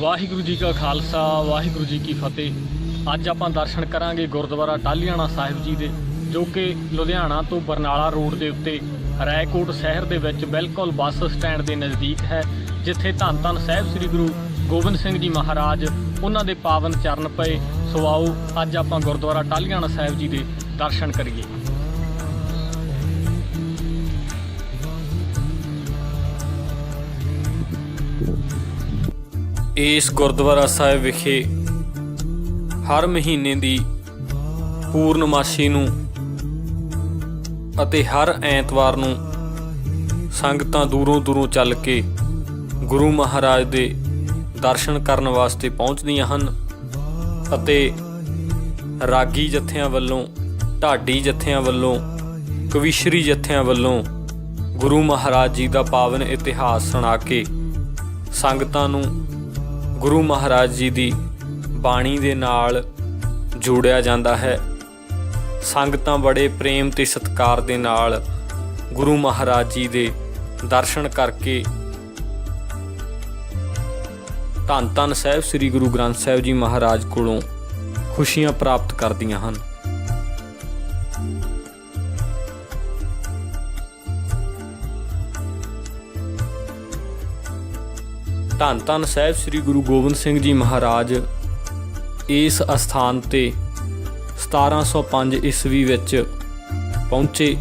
ਵਾਹਿਗੁਰੂ ਜੀ ਕਾ ਖਾਲਸਾ, ਵਾਹਿਗੁਰੂ ਜੀ ਕੀ ਫਤਿਹ। ਅੱਜ ਆਪਾਂ ਦਰਸ਼ਨ ਕਰਾਂਗੇ ਗੁਰਦੁਆਰਾ ਟਾਹਲੀਆਣਾ ਸਾਹਿਬ ਜੀ ਦੇ, ਜੋ ਕਿ ਲੁਧਿਆਣਾ ਤੋਂ ਬਰਨਾਲਾ ਰੋਡ ਦੇ ਉੱਤੇ ਰਾਏਕੋਟ ਸ਼ਹਿਰ ਦੇ ਵਿੱਚ ਬਿਲਕੁਲ ਬੱਸ ਸਟੈਂਡ ਦੇ ਨਜ਼ਦੀਕ ਹੈ, ਜਿੱਥੇ ਧੰਨ ਧੰਨ ਸਾਹਿਬ ਸ੍ਰੀ ਗੁਰੂ ਗੋਬਿੰਦ ਸਿੰਘ ਜੀ ਮਹਾਰਾਜ ਉਹਨਾਂ ਦੇ ਪਾਵਨ ਚਰਨ ਪਏ। ਸੋ ਆਓ, ਅੱਜ ਆਪਾਂ ਗੁਰਦੁਆਰਾ ਟਾਹਲੀਆਣਾ ਸਾਹਿਬ ਜੀ ਦੇ ਦਰਸ਼ਨ ਕਰੀਏ। ਇਸ ਗੁਰਦੁਆਰਾ ਸਾਹਿਬ ਵਿਖੇ ਹਰ ਮਹੀਨੇ ਦੀ ਪੂਰਨਮਾਸ਼ੀ ਨੂੰ ਅਤੇ ਹਰ ਐਤਵਾਰ ਨੂੰ ਸੰਗਤਾਂ ਦੂਰੋਂ ਦੂਰੋਂ ਚੱਲ ਕੇ ਗੁਰੂ ਮਹਾਰਾਜ ਦੇ ਦਰਸ਼ਨ ਕਰਨ ਵਾਸਤੇ ਪਹੁੰਚਦੀਆਂ ਹਨ ਅਤੇ ਰਾਗੀ ਜਥਿਆਂ ਵੱਲੋਂ, ਢਾਡੀ ਜਥਿਆਂ ਵੱਲੋਂ, ਕਵਿਸ਼ਰੀ ਜਥਿਆਂ ਵੱਲੋਂ ਗੁਰੂ ਮਹਾਰਾਜ ਜੀ ਦਾ ਪਾਵਨ ਇਤਿਹਾਸ ਸੁਣਾ ਕੇ ਸੰਗਤਾਂ ਨੂੰ ਗੁਰੂ ਮਹਾਰਾਜ ਜੀ ਦੀ ਬਾਣੀ ਦੇ ਨਾਲ ਜੋੜਿਆ ਜਾਂਦਾ ਹੈ। ਸੰਗਤਾਂ ਬੜੇ ਪ੍ਰੇਮ ਤੇ ਸਤਿਕਾਰ ਦੇ ਨਾਲ ਗੁਰੂ ਮਹਾਰਾਜ ਜੀ ਦੇ ਦਰਸ਼ਨ ਕਰਕੇ ਧੰਨ ਧੰਨ ਸਾਹਿਬ ਸ੍ਰੀ ਗੁਰੂ ਗ੍ਰੰਥ ਸਾਹਿਬ ਜੀ ਮਹਾਰਾਜ ਕੋਲੋਂ ਖੁਸ਼ੀਆਂ ਪ੍ਰਾਪਤ ਕਰਦੀਆਂ ਹਨ। ਧੰਨ ਧੰਨ ਸਾਹਿਬ ਸ੍ਰੀ ਗੁਰੂ ਗੋਬਿੰਦ ਸਿੰਘ ਜੀ ਮਹਾਰਾਜ ਇਸ ਅਸਥਾਨ ਤੇ 1705 ਈਸਵੀ ਵਿੱਚ ਪਹੁੰਚੇ।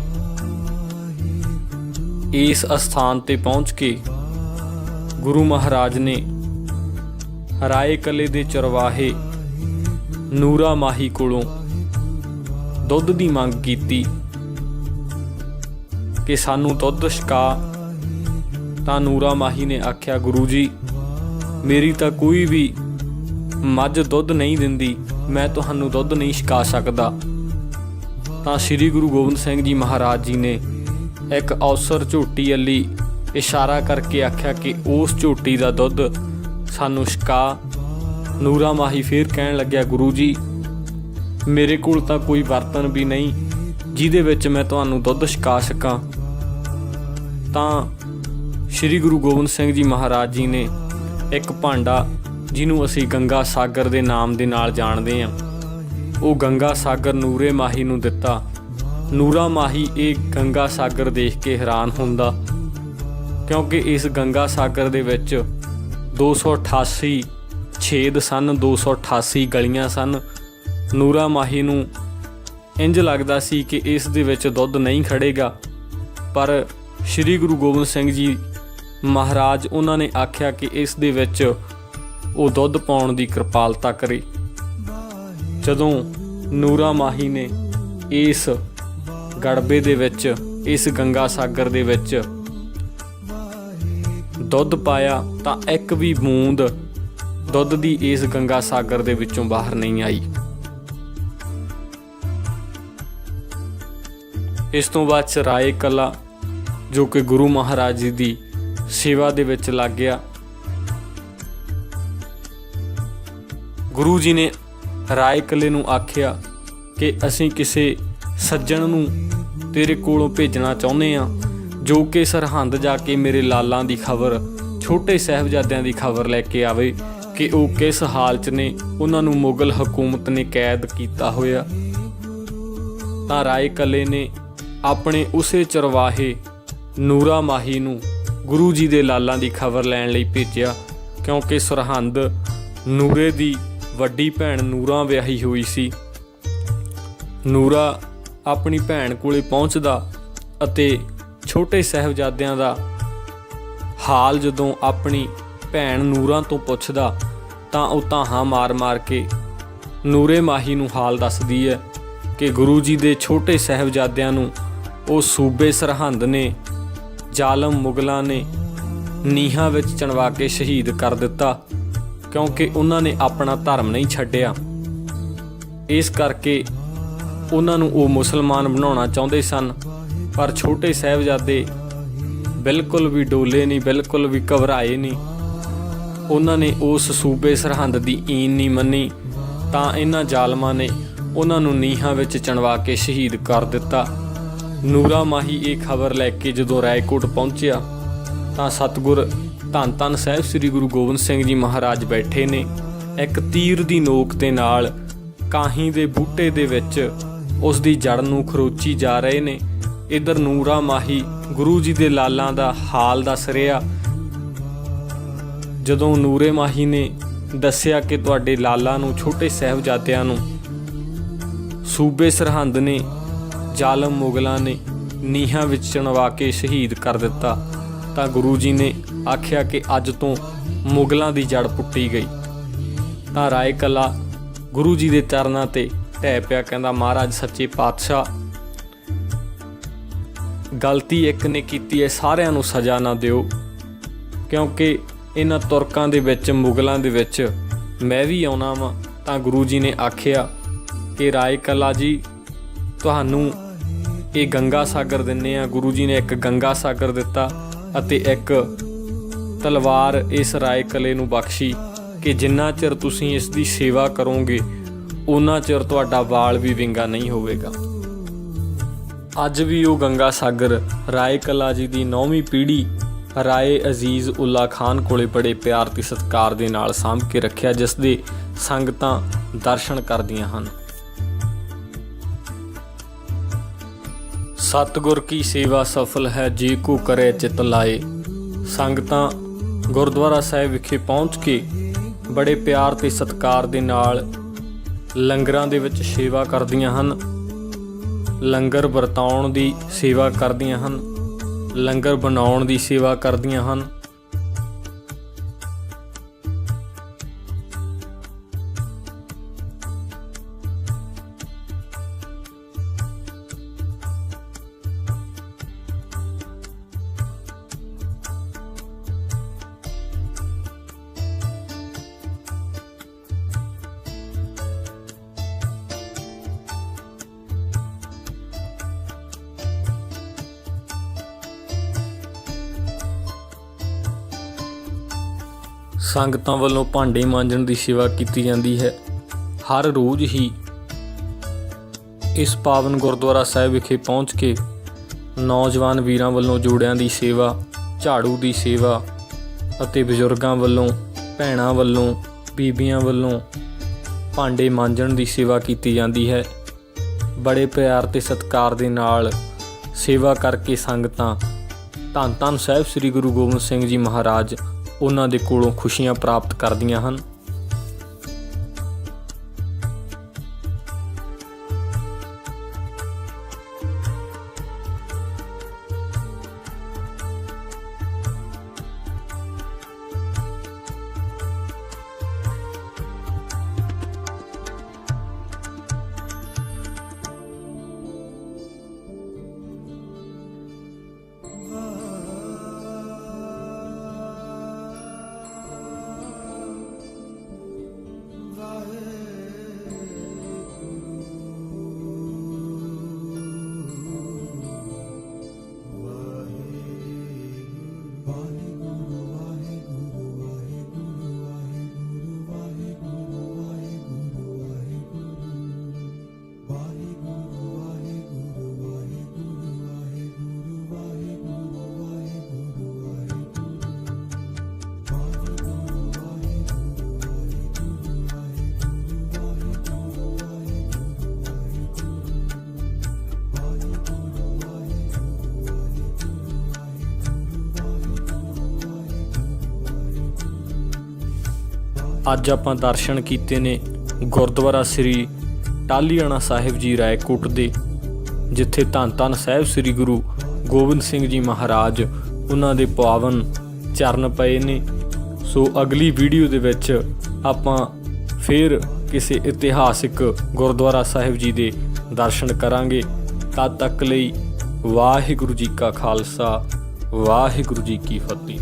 ਇਸ ਅਸਥਾਨ ਤੇ ਪਹੁੰਚ ਕੇ ਗੁਰੂ ਮਹਾਰਾਜ ਨੇ ਰਾਏ ਕਲੇ ਦੇ ਚਰਵਾਹੇ ਨੂਰਾ ਮਾਹੀ ਕੋਲੋਂ ਦੁੱਧ ਦੀ ਮੰਗ ਕੀਤੀ ਕਿ ਸਾਨੂੰ ਦੁੱਧ ਛਕਾ। ਤਾਂ ਨੂਰਾ ਮਾਹੀ ਨੇ ਆਖਿਆ, ਗੁਰੂ ਜੀ ਮੇਰੀ ਤਾਂ ਕੋਈ ਵੀ ਮੱਝ ਦੁੱਧ ਨਹੀਂ ਦਿੰਦੀ, ਮੈਂ ਤੁਹਾਨੂੰ ਦੁੱਧ ਨਹੀਂ ਛਕਾ ਸਕਦਾ। ਤਾਂ ਸ੍ਰੀ ਗੁਰੂ ਗੋਬਿੰਦ ਸਿੰਘ ਜੀ ਮਹਾਰਾਜ ਜੀ ਨੇ ਇੱਕ ਅਵਸਰ ਝੋਟੀ ਅੱਲੀ ਇਸ਼ਾਰਾ ਕਰਕੇ ਆਖਿਆ ਕਿ ਉਸ ਝੋਟੀ ਦਾ ਦੁੱਧ ਸਾਨੂੰ ਛਕਾ। ਨੂਰਾ ਮਾਹੀ ਫੇਰ ਕਹਿਣ ਲੱਗਿਆ, ਗੁਰੂ ਜੀ, ਮੇਰੇ ਕੋਲ ਤਾਂ ਕੋਈ ਬਰਤਨ ਵੀ ਨਹੀਂ, ਜਿਹਦੇ ਵਿੱਚ ਮੈਂ ਤੁਹਾਨੂੰ ਦੁੱਧ ਛਕਾ ਸਕਾਂ। ਤਾਂ ਸ੍ਰੀ ਗੁਰੂ ਗੋਬਿੰਦ ਸਿੰਘ ਜੀ ਮਹਾਰਾਜ ਜੀ ਨੇ ਇੱਕ ਭਾਂਡਾ ਜਿਹਨੂੰ ਅਸੀਂ ਗੰਗਾ ਸਾਗਰ ਦੇ ਨਾਮ ਦੇ ਨਾਲ ਜਾਣਦੇ ਹਾਂ। ਉਹ ਗੰਗਾ ਸਾਗਰ ਨੂਰੇ ਮਾਹੀ ਨੂੰ ਦਿੱਤਾ। ਨੂਰਾ ਮਾਹੀ ਇਹ ਗੰਗਾ ਸਾਗਰ ਦੇਖ ਕੇ ਹੈਰਾਨ ਹੁੰਦਾ, ਕਿਉਂਕਿ ਇਸ ਗੰਗਾ ਸਾਗਰ ਦੇ ਵਿੱਚ 288 ਛੇਦ ਸਨ 288 ਗਲੀਆਂ ਸਨ। ਨੂਰਾ ਮਾਹੀ ਨੂੰ ਇੰਜ ਲੱਗਦਾ ਸੀ ਕਿ ਇਸ ਦੇ ਵਿੱਚ ਦੁੱਧ ਨਹੀਂ ਖੜੇਗਾ ਪਰ ਸ੍ਰੀ ਗੁਰੂ ਗੋਬਿੰਦ ਸਿੰਘ ਜੀ ਮਹਾਰਾਜ, ਉਹਨਾਂ ਨੇ ਆਖਿਆ ਕਿ ਇਸ ਦੇ ਵਿੱਚ ਉਹ ਦੁੱਧ ਪਾਉਣ ਦੀ ਕਿਰਪਾਲਤਾ ਕਰੇ। ਜਦੋਂ ਨੂਰਾ ਮਾਹੀ ਨੇ ਇਸ ਗੜਬੇ ਦੇ ਵਿੱਚ, ਇਸ ਗੰਗਾ ਸਾਗਰ ਦੇ ਵਿੱਚ ਦੁੱਧ ਪਾਇਆ, ਤਾਂ ਇੱਕ ਵੀ ਬੂੰਦ ਦੁੱਧ ਦੀ ਇਸ ਗੰਗਾ ਸਾਗਰ ਦੇ ਵਿੱਚੋਂ ਬਾਹਰ ਨਹੀਂ ਆਈ। ਇਸ ਤੋਂ ਬਾਅਦ ਚਰਾਏ ਕਲਾ, ਜੋ ਕਿ ਗੁਰੂ ਮਹਾਰਾਜ ਜੀ ਦੀ ਸੇਵਾ ਦੇ ਵਿੱਚ ਲੱਗ ਗਿਆ। ਗੁਰੂ ਜੀ ਨੇ ਰਾਏ ਕਲੇ ਨੂੰ ਆਖਿਆ ਕਿ ਅਸੀਂ ਕਿਸੇ ਸੱਜਣ ਨੂੰ ਤੇਰੇ ਕੋਲੋਂ ਭੇਜਣਾ ਚਾਹੁੰਦੇ ਆ ਜੋ ਕਿ ਸਰਹੰਦ ਜਾ ਕੇ ਮੇਰੇ ਲਾਲਾਂ ਦੀ ਖਬਰ, ਛੋਟੇ ਸਾਹਿਬਜ਼ਾਦਿਆਂ ਦੀ ਖਬਰ ਲੈ ਕੇ ਆਵੇ ਕਿ ਉਹ ਕਿਸ ਹਾਲ 'ਚ ਨੇ, ਉਹਨਾਂ ਨੂੰ ਮੁਗਲ ਹਕੂਮਤ ਨੇ ਕੈਦ ਕੀਤਾ ਹੋਇਆ। ਤਾਂ ਰਾਏ ਕਲੇ ਨੇ ਆਪਣੇ ਉਸੇ ਚਰਵਾਹੇ ਨੂਰਾ ਮਾਹੀ ਨੂੰ ਗੁਰੂ ਜੀ ਦੇ ਲਾਲਾਂ ਦੀ ਖਬਰ ਲੈਣ ਲਈ ਭੇਜਿਆ, ਕਿਉਂਕਿ ਸਰਹੰਦ ਨੂਰੇ ਦੀ ਵੱਡੀ ਭੈਣ ਨੂਰਾ ਵਿਆਹੀ ਹੋਈ ਸੀ। ਨੂਰਾ ਆਪਣੀ ਭੈਣ ਕੋਲੇ ਪਹੁੰਚਦਾ ਅਤੇ ਛੋਟੇ ਸਹਿਬਜ਼ਾਦਿਆਂ ਦਾ ਹਾਲ ਜਦੋਂ ਆਪਣੀ ਭੈਣ ਨੂਰਾ ਤੋਂ ਪੁੱਛਦਾ, ਤਾਂ ਉਹ ਤਾਹਾਂ ਮਾਰ-ਮਾਰ ਕੇ ਨੂਰੇ ਮਾਹੀ ਨੂੰ ਹਾਲ ਦੱਸਦੀ ਹੈ ਕਿ ਗੁਰੂ ਜੀ ਦੇ ਛੋਟੇ ਸਹਿਬਜ਼ਾਦਿਆਂ ਨੂੰ ਉਹ ਸੂਬੇ ਸਰਹੰਦ ਨੇ ਜ਼ਾਲਮ ਮੁਗਲਾਂ ਨੇ ਨੀਹਾਂ ਵਿੱਚ ਚਣਵਾ ਕੇ ਸ਼ਹੀਦ ਕਰ ਦਿੱਤਾ, ਕਿਉਂਕਿ ਉਹਨਾਂ ਨੇ ਆਪਣਾ ਧਰਮ ਨਹੀਂ ਛੱਡਿਆ। ਇਸ ਕਰਕੇ ਉਹਨਾਂ ਨੂੰ ਉਹ ਮੁਸਲਮਾਨ ਬਣਾਉਣਾ ਚਾਹੁੰਦੇ ਸਨ, ਪਰ ਛੋਟੇ ਸਾਹਿਬਜ਼ਾਦੇ ਬਿਲਕੁਲ ਵੀ ਡੋਲੇ ਨਹੀਂ, ਬਿਲਕੁਲ ਵੀ ਘਬਰਾਏ ਨਹੀਂ। ਉਹਨਾਂ ਨੇ ਉਸ ਸੂਬੇ ਸਰਹੰਦ ਦੀ ਈਨ ਨਹੀਂ ਮੰਨੀ, ਤਾਂ ਇਹਨਾਂ ਜ਼ਾਲਮਾਂ ਨੇ ਉਹਨਾਂ ਨੂੰ ਨੀਹਾਂ ਵਿੱਚ ਚਣਵਾ ਕੇ ਸ਼ਹੀਦ ਕਰ ਦਿੱਤਾ। ਨੂਰਾ ਮਾਹੀ ਇਹ ਖਬਰ ਲੈ ਕੇ ਜਦੋਂ ਰਾਏਕੋਟ ਪਹੁੰਚਿਆ, ਤਾਂ ਸਤਗੁਰ ਧੰਨ ਧੰਨ ਸਾਹਿਬ ਸ੍ਰੀ ਗੁਰੂ ਗੋਬਿੰਦ ਸਿੰਘ ਜੀ ਮਹਾਰਾਜ ਬੈਠੇ ਨੇ। ਇੱਕ ਤੀਰ ਦੀ ਨੋਕ ਦੇ ਨਾਲ ਕਾਹੀ ਦੇ ਬੂਟੇ ਦੇ ਵਿੱਚ ਉਸ ਦੀ ਜੜ ਨੂੰ ਖਰੋਚੀ ਜਾ ਰਹੇ ਨੇ। ਇਧਰ ਨੂਰਾ ਮਾਹੀ ਗੁਰੂ ਜੀ ਦੇ ਲਾਲਾਂ ਦਾ ਹਾਲ ਦੱਸ ਰਿਹਾ। ਜਦੋਂ ਨੂਰੇ ਮਾਹੀ ਨੇ ਦੱਸਿਆ ਕਿ ਤੁਹਾਡੇ ਲਾਲਾਂ ਨੂੰ ਛੋਟੇ ਸਾਹਿਬਜ਼ਾਦਿਆਂ ਨੂੰ ਸੂਬੇ ਸਰਹੰਦ ਨੇ ਜ਼ਾਲਮ ਮੁਗਲਾਂ ਨੇ ਨੀਹਾਂ ਵਿੱਚ ਚਣਵਾ ਕੇ ਸ਼ਹੀਦ ਕਰ ਦਿੱਤਾ। ਤਾਂ ਗੁਰੂ ਜੀ ਨੇ ਆਖਿਆ ਕਿ ਅੱਜ ਤੋਂ ਮੁਗਲਾਂ ਦੀ ਜੜ ਪੁੱਟੀ ਗਈ। ਤਾਂ ਰਾਏ ਕਲਾ ਗੁਰੂ ਜੀ ਦੇ ਚਰਨਾਂ ਤੇ ਢਹਿ ਪਿਆ, ਕਹਿੰਦਾ, ਮਹਾਰਾਜ, ਸੱਚੇ ਪਾਤਸ਼ਾਹ, ਗਲਤੀ ਇੱਕ ਨੇ ਕੀਤੀ ਹੈ, ਸਾਰਿਆਂ ਨੂੰ ਸਜ਼ਾ ਨਾ ਦਿਓ। ਕਿਉਂਕਿ ਇਹਨਾਂ ਤੁਰਕਾਂ ਦੇ ਵਿੱਚ, ਮੁਗਲਾਂ ਦੇ ਵਿੱਚ ਮੈਂ ਵੀ ਆਉਣਾ ਵਾਂ। ਤਾਂ ਗੁਰੂ ਜੀ ਨੇ ਆਖਿਆ ਕਿ ਰਾਏ ਕਲਾ ਜੀ, ਤੁਹਾਨੂੰ ਇਹ ਗੰਗਾ ਸਾਗਰ ਦਿੰਨੇ ਆ। ਗੁਰੂ ਜੀ ਨੇ ਇੱਕ ਗੰਗਾ ਸਾਗਰ ਦਿੱਤਾ ਅਤੇ ਇੱਕ ਤਲਵਾਰ ਇਸ ਰਾਏ ਕਲੇ ਨੂੰ ਬਖਸ਼ੀ ਕਿ ਜਿੰਨਾ ਚਿਰ ਤੁਸੀਂ ਇਸ ਦੀ ਸੇਵਾ ਕਰੋਗੇ ਉਨਾ ਚਿਰ ਤੁਹਾਡਾ ਵਾਲ ਵੀ ਵਿੰਗਾ ਨਹੀਂ ਹੋਵੇਗਾ। ਅੱਜ ਵੀ ਉਹ ਗੰਗਾ ਸਾਗਰ ਰਾਏ ਕਲਾ ਜੀ ਦੀ ਨੌਵੀਂ ਪੀੜ੍ਹੀ ਰਾਏ ਅਜ਼ੀਜ਼ ਉੱਲਾ ਖਾਨ ਕੋਲੇ ਬੜੇ ਪਿਆਰ ਤੇ ਸਤਿਕਾਰ ਦੇ ਨਾਲ ਸਾਂਭ ਕੇ ਰੱਖਿਆ, ਜਿਸ ਦੇ ਸੰਗਤਾਂ ਦਰਸ਼ਨ ਕਰਦੀਆਂ ਹਨ। ਸਤਗੁਰ ਕੀ ਸੇਵਾ ਸਫਲ ਹੈ, ਜੀ ਕੋ ਕਰੇ ਚਿਤ ਲਾਏ। ਸੰਗਤਾਂ ਗੁਰਦੁਆਰਾ ਸਾਹਿਬ ਵਿਖੇ ਪਹੁੰਚ ਕੇ ਬੜੇ ਪਿਆਰ ਤੇ ਸਤਿਕਾਰ ਦੇ ਨਾਲ ਲੰਗਰਾਂ ਦੇ ਵਿੱਚ ਸੇਵਾ ਕਰਦੀਆਂ ਹਨ। ਲੰਗਰ ਵਰਤਾਉਣ ਦੀ ਸੇਵਾ ਕਰਦੀਆਂ ਹਨ, ਲੰਗਰ ਬਣਾਉਣ ਦੀ ਸੇਵਾ ਕਰਦੀਆਂ ਹਨ। ਸੰਗਤਾਂ ਵੱਲੋਂ ਭਾਂਡੇ ਮਾਂਜਣ ਦੀ ਸੇਵਾ ਕੀਤੀ ਜਾਂਦੀ ਹੈ। ਹਰ ਰੋਜ਼ ਹੀ ਇਸ ਪਾਵਨ ਗੁਰਦੁਆਰਾ ਸਾਹਿਬ ਵਿਖੇ ਪਹੁੰਚ ਕੇ ਨੌਜਵਾਨ ਵੀਰਾਂ ਵੱਲੋਂ ਜੋੜਿਆਂ ਦੀ ਸੇਵਾ, ਝਾੜੂ ਦੀ ਸੇਵਾ ਅਤੇ ਬਜ਼ੁਰਗਾਂ ਵੱਲੋਂ, ਭੈਣਾਂ ਵੱਲੋਂ, ਬੀਬੀਆਂ ਵੱਲੋਂ ਭਾਂਡੇ ਮਾਂਜਣ ਦੀ ਸੇਵਾ ਕੀਤੀ ਜਾਂਦੀ ਹੈ। ਬੜੇ ਪਿਆਰ ਤੇ ਸਤਿਕਾਰ ਦੇ ਨਾਲ ਸੇਵਾ ਕਰਕੇ ਸੰਗਤਾਂ ਧੰਨ ਧੰਨ ਸਾਹਿਬ ਸ੍ਰੀ ਗੁਰੂ ਗੋਬਿੰਦ ਸਿੰਘ ਜੀ ਮਹਾਰਾਜ ਉਹਨਾਂ ਦੇ ਕੋਲੋਂ ਖੁਸ਼ੀਆਂ ਪ੍ਰਾਪਤ ਕਰਦੀਆਂ ਹਨ। ਅੱਜ ਆਪਾਂ ਦਰਸ਼ਨ ਕੀਤੇ ਨੇ ਗੁਰਦੁਆਰਾ ਸ੍ਰੀ ਟਾਲੀਆਣਾ ਸਾਹਿਬ ਜੀ ਰਾਏਕੋਟ ਦੇ, ਜਿੱਥੇ ਧੰਨ ਧੰਨ ਸਾਹਿਬ ਸ੍ਰੀ ਗੁਰੂ ਗੋਬਿੰਦ ਸਿੰਘ ਜੀ ਮਹਾਰਾਜ ਉਹਨਾਂ ਦੇ ਪਾਵਨ ਚਰਨ ਪਏ ਨੇ। ਸੋ ਅਗਲੀ ਵੀਡੀਓ ਦੇ ਵਿੱਚ ਆਪਾਂ ਫਿਰ ਕਿਸੇ ਇਤਿਹਾਸਿਕ ਗੁਰਦੁਆਰਾ ਸਾਹਿਬ ਜੀ ਦੇ ਦਰਸ਼ਨ ਕਰਾਂਗੇ। ਤਦ ਤੱਕ ਲਈ ਵਾਹਿਗੁਰੂ ਜੀ ਕਾ ਖਾਲਸਾ, ਵਾਹਿਗੁਰੂ ਜੀ ਕੀ ਫਤਿਹ।